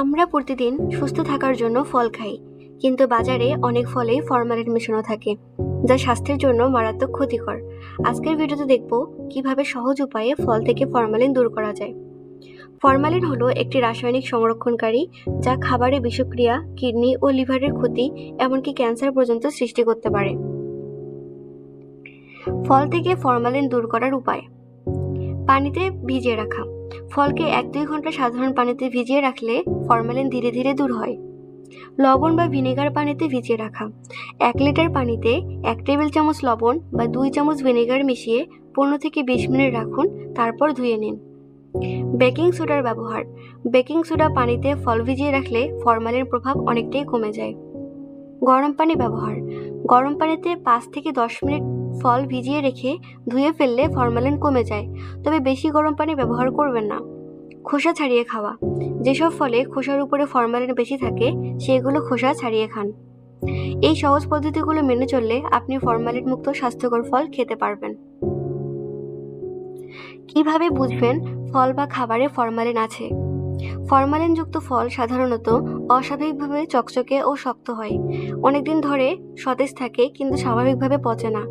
আমরা প্রতিদিন সুস্থ থাকার জন্য ফল খাই, কিন্তু বাজারে অনেক ফলেই ফরমালিন মেশানো থাকে, যা স্বাস্থ্যের জন্য মারাত্মক ক্ষতিকর। আজকের ভিডিওতে দেখব কীভাবে সহজ উপায়ে ফল থেকে ফরমালিন দূর করা যায়। ফরমালিন হলো একটি রাসায়নিক সংরক্ষণকারী যা খাবারে বিষক্রিয়া, কিডনি ও লিভারের ক্ষতি, এমনকি ক্যান্সার পর্যন্ত সৃষ্টি করতে পারে। ফল থেকে ফরমালিন দূর করার উপায়। পানিতে ভিজিয়ে রাখা। ফলকে এক দুই ঘণ্টা সাধারণ পানিতে ভিজিয়ে রাখলে ফরমালিন ধীরে ধীরে দূর হয়। লবণ বা ভিনেগার পানিতে ভিজিয়ে রাখা। এক লিটার পানিতে এক টেবিল চামচ লবণ বা দুই চামচ ভিনেগার মিশিয়ে পনেরো থেকে বিশ মিনিট রাখুন, তারপর ধুয়ে নিন। বেকিং সোডার ব্যবহার। বেকিং সোডা পানিতে ফল ভিজিয়ে রাখলে ফরমালিন প্রভাব অনেকটাই কমে যায়। গরম পানি ব্যবহার। গরম পানিতে পাঁচ থেকে দশ মিনিট ফল ভিজিয়ে রেখে ধুয়ে ফেললে ফরমালিন কমে যায়, তবে বেশি গরম পানি ব্যবহার করবেন না। খোসা ছাড়িয়ে খাওয়া। যেসব ফলে খোসার উপরে ফরমালিন বেশি থাকে, সেগুলো খোসা ছাড়িয়ে খান। এই সহজ পদ্ধতিগুলো মেনে চললে আপনি ফরমালিন মুক্ত স্বাস্থ্যকর ফল খেতে পারবেন। কীভাবে বুঝবেন ফল বা খাবারে ফরমালিন আছে? ফরমালিনযুক্ত ফল সাধারণত অস্বাভাবিকভাবে চকচকে ও শক্ত হয়। অনেকদিন ধরে সতেজ থাকে কিন্তু স্বাভাবিকভাবে পচে না।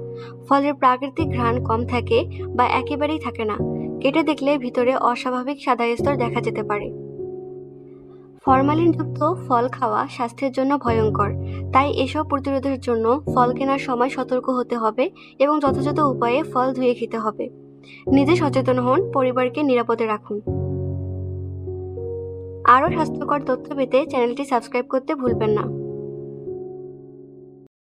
ফলের প্রাকৃতিক ঘ্রাণ কম থাকে বা একেবারেই থাকে না। কেটে দেখলে ভিতরে অস্বাভাবিক সাদা স্তর দেখা যেতে পারে। ফরমালিনযুক্ত ফল খাওয়া স্বাস্থ্যের জন্য ভয়ঙ্কর। তাই এসব প্রতিরোধের জন্য ফল কেনার সময় সতর্ক হতে হবে এবং যথাযথ উপায়ে ফল ধুয়ে খেতে হবে। নিজে সচেতন হন, পরিবারকে নিরাপদে রাখুন। আরও স্বাস্থ্যকর তথ্য পেতে চ্যানেলটি সাবস্ক্রাইব করতে ভুলবেন না।